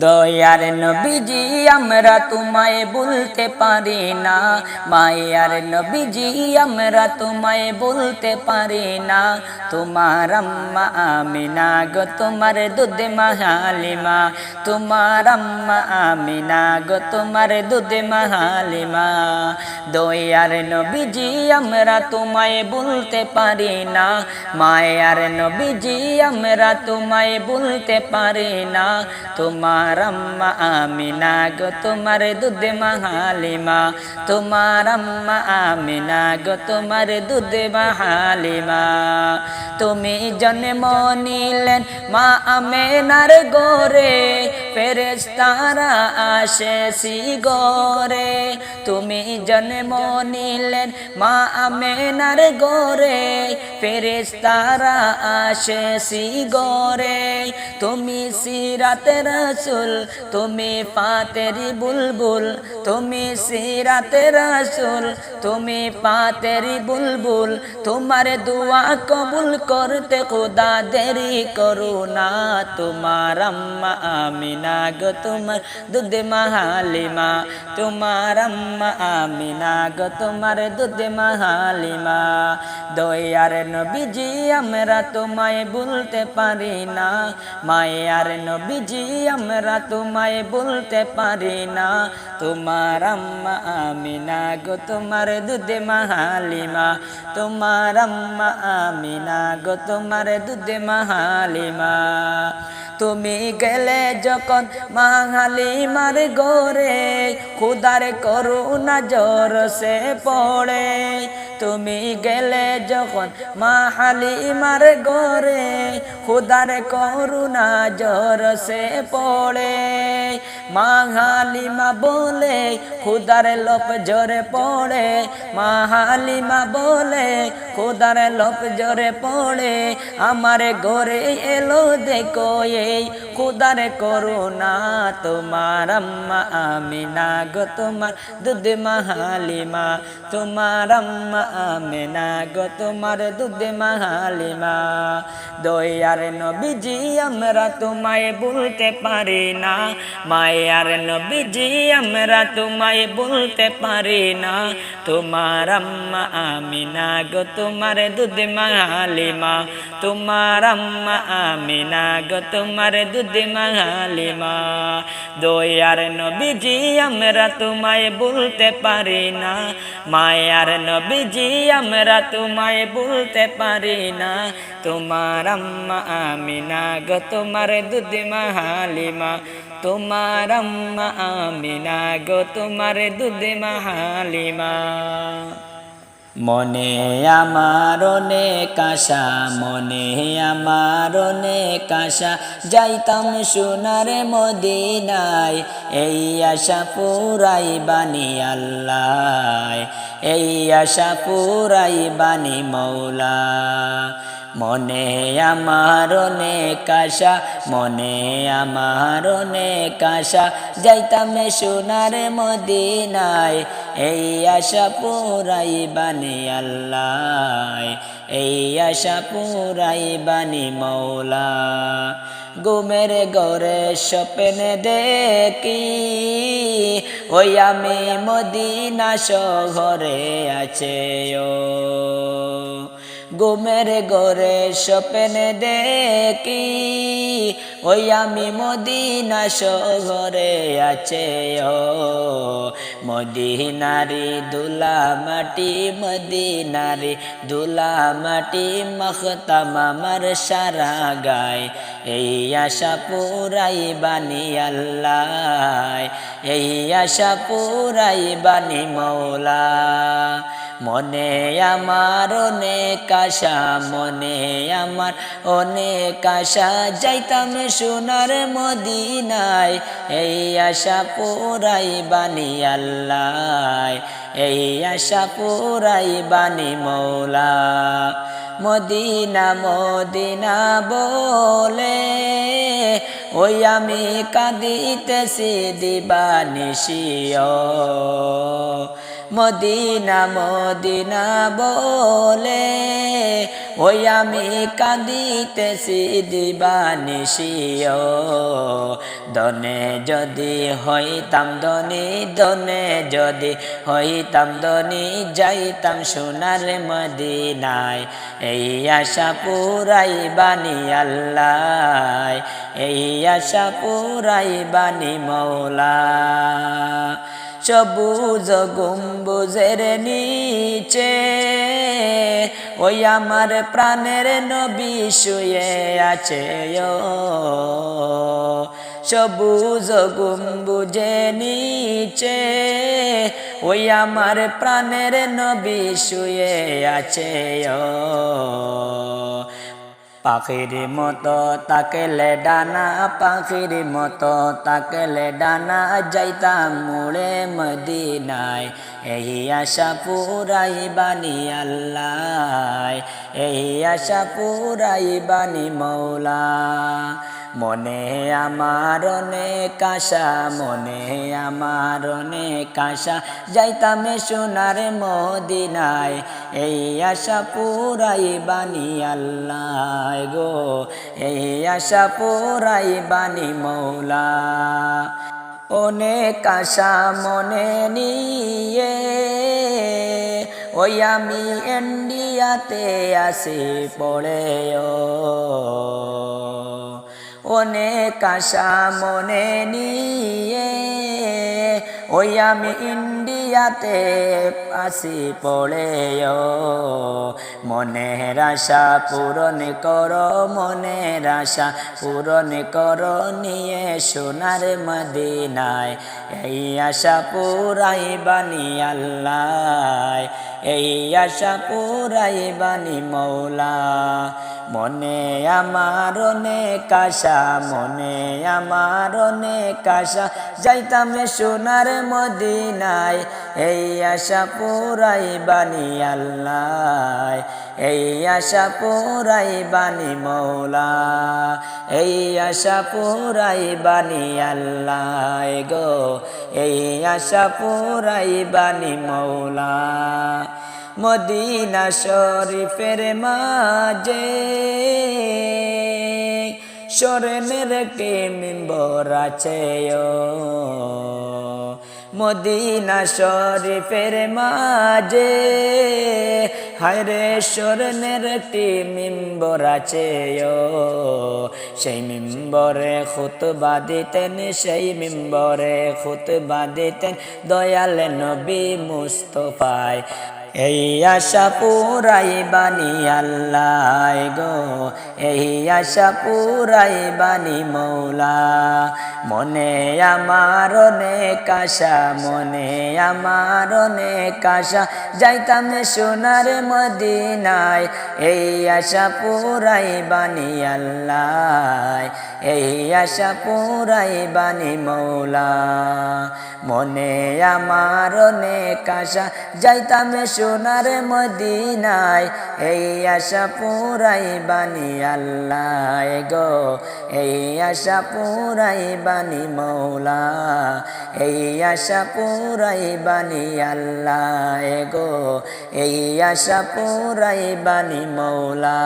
দয়ার নবীজি, আমরা তোমায় বলতে পারি না। মায়ার নবীজি, আমরা তোমায় বলতে পারি না। তোমার আম্মা আমিনা গো, তোমার দুধ মাহালিমা। তোমার আম্মা আমিনা গো, তোমার দুধ মাহালিমা। দয়ার নবীজি, আমরা তোমায় বলতে পারি না। মায়ার নবীজি, আমরা তোমায় বলতে পারি না। তোমার আম্মা আমিনা গো, তোমার দুধ মাহালিমা। তোমার আম্মা আমিনা গো, তোমার দুধ মাহালিমা। তুমি জন্ম নিলেন মা আমেনার গোরে ফেরেস্তারা আসে সি গোরে তুমি জন্ম নিলেন মা আমেনার গোরে ফেরেস্তারা আসে সি গোরে তুমি সিরাতে রসুল, তুমি পাতেরি বুলবুল। তুমি সিরাতে রসুল, তুমি পাতেরি বুলবুল। তোমার দুয়া কবুল করতে খোদা দেরি করো না, তোমার আম্মা আমিনা। গো তোমার দুধ মাহালিমা। তোমার আম্মা আমিনা গো তোমার দুধ মাহালিমা। দয়ার নবীজি, আমরা তোমায় বলতে পারি না। মায়ার নবীজি, আমরা তোমায় বলতে পারি না। তোমার আম্মা আমিনা গো তোমার দুধ মাহালিমা। তোমার আম্মা আমিনা গো তোমার দুধ মাহালিমা। তুমি গেলে যখন মাহালিমার গোরে খুদার করুণা জোর সে পড়ে তুমি গেলে যখন মাহালিমার গোরে খুদার করুণা জোর সে পড়ে। মা মাহালিমা বলে, খুদার লোপ জোরে পড়ে। মা মাহালিমা বলে, খুদার লোপ জোরে পড়ে। আমার গোরে এলো দেখো এই খুদার করুণা। তোমার আম্মা আমিনা গো, তোমার দুধ মা মাহালিমা তোমার আম্মা আমিনা গো তোমার দুধ মাহালিমা। দয়ার নবীজি, আমরা তোমায় বলতে পারি না। মায়ার নবীজি, আমরা তোমায় বলতে পারি না। তোমার আম্মা আমিনা গো তোমার দুধ মাহালিমা। তোমার আম্মা আমিনা গো তোমার দুধ মাহালিমা। দয়ার নবীজি, আমরা তোমায় বলতে পারি না। মায়ার নবীজি আমরা তোমায় বলতে পারি না। তোমার আম্মা আমিনা গো, তোমার দুদিমা মাহালিমা। তোমার আম্মা আমিনা গো, তোমার দুদিমা মাহালিমা। মনে আমার অনেক আশা, মনে আমার অনেক আশা। যাইতাম সোনার মদিনায়, এই আশা পুরাই বানি আল্লাহ, এই আশা পুরাই বানি মৌলা। মনে আমার অনেক আশা, মনে আমার অনেক আশা। যাইতাম সোনার মদিনায় এই আশা পুরাই বানি আল্লাহ, এই আশা পুরাই বানি মৌলা। গুমের গরে স্বপ্নে দেখি, ওই আমি মদিনা শহরে আছে, ও। গুমের গরে স্বপ্নে দেখি, ওই আমি মদিনা শহরে আছে, ও মদিনারি দুলা মাটি, মদিনারি দুলা মাটি, মখতাম সারা গায়। এই আশা পুরাই বানি আল্লাহ, এই আশা পুরাই বানি মৌলা। মনে আমার অনেক আশা, মনে আমার অনেক আশা। যাইতাম সোনার মদিনায়, এই আশা পুরাই বানি আল্লাহ, এই আশা পুরাই বানি মৌলা। মদিনা মদিনা বলে, ওই আমি কাঁদিতেছি দিবানিশিও মদিনা মদিনা বলে, ওই আমি কাঁদিতেছি দিবানিশিও দনে যদি হইতাম দনি দনে যদি হইতাম দনি যাইতাম সোনার মদিনায়। এই আশা পুরাই বানি আল্লাহ, এই আশা পুরাই বানি মৌলা সবুজ গম্বুজের নিচে, ওই আমার প্রাণের নবী শুয়ে আছে সবুজ গম্বুজে নিচে, ওই আমার প্রাণের নবী শুয়ে আছে পাখির মতো তাকেলে ডানা, পাখির মতো তাকেলে ডানা, যাইতাম মুড়ে মদিনায়। এই আশা পুরাই বানি আল্লাহ, এই আশা পুরাই বানি মৌলা। মনে আমার অনেক আশা, মনে আমার অনেক আশা। যাইতাম সোনার মদিনায়, এই আশা পুরাই বানি আল্লাহ গো। এই আশা পুরাই বানি মৌলা। অনেক আশা মনে নিয়ে, ওই আমি ইন্ডিয়াতে আসি পড়ে অনেক আশা মনে নিয়ে, ওই আমি ইন্ডিয়াতে আসি পড়ে মনের আশা পূরণ কর, মনের আশা পূরণ কর, নিয়ে সোনার মদিনায়। এই আশা পুরাই বানি আল্লাহ, এই আশা পুরাই বানি মৌলা। মনে আমার অনেক আশা, মনে আমার অনেক আশা। যাইতাম সোনার মদিনায়, এই আশা পুরাই বানি আল্লাহ। এই আশা পুরাই বানি মৌলা, এই আশা পুরাই বানি আল্লাহ গো। এই আশা পুরাই বানি মৌলা। মদিনা শরীফের মাঝে সরেনের একটি মেম্বর আছে মদিনা শরীফের মাঝে হায়রে সরনের একটি মেম্বর আছে সেই মেম্বরে খুতবা দিতেন, সেই মেম্বরে খুতবা দিতেন দয়াল নবী মুস্তফায়। এই আশা পুরাই বানি আল্লাহ গো। এই আশা পুরাই বানি মৌলা। মনে আমার অনেক আশা, মনে আমার অনেক আশা। যাইতাম সোনার মদিনায়, এই আশা পুরাই বানি আল্লাহ। এই আশা পুরাই বানি মৌলা। মনে আমার অনেক আশা। যাইতাম সোনার মদিনায়, এই আশা পুরাই বানি আল্লাহ গো। এই আশা পুরাই বানি মৌলা, এই আশা পুরাই বানি আল্লাহ গো। এই আশা পুরাই বানি মৌলা।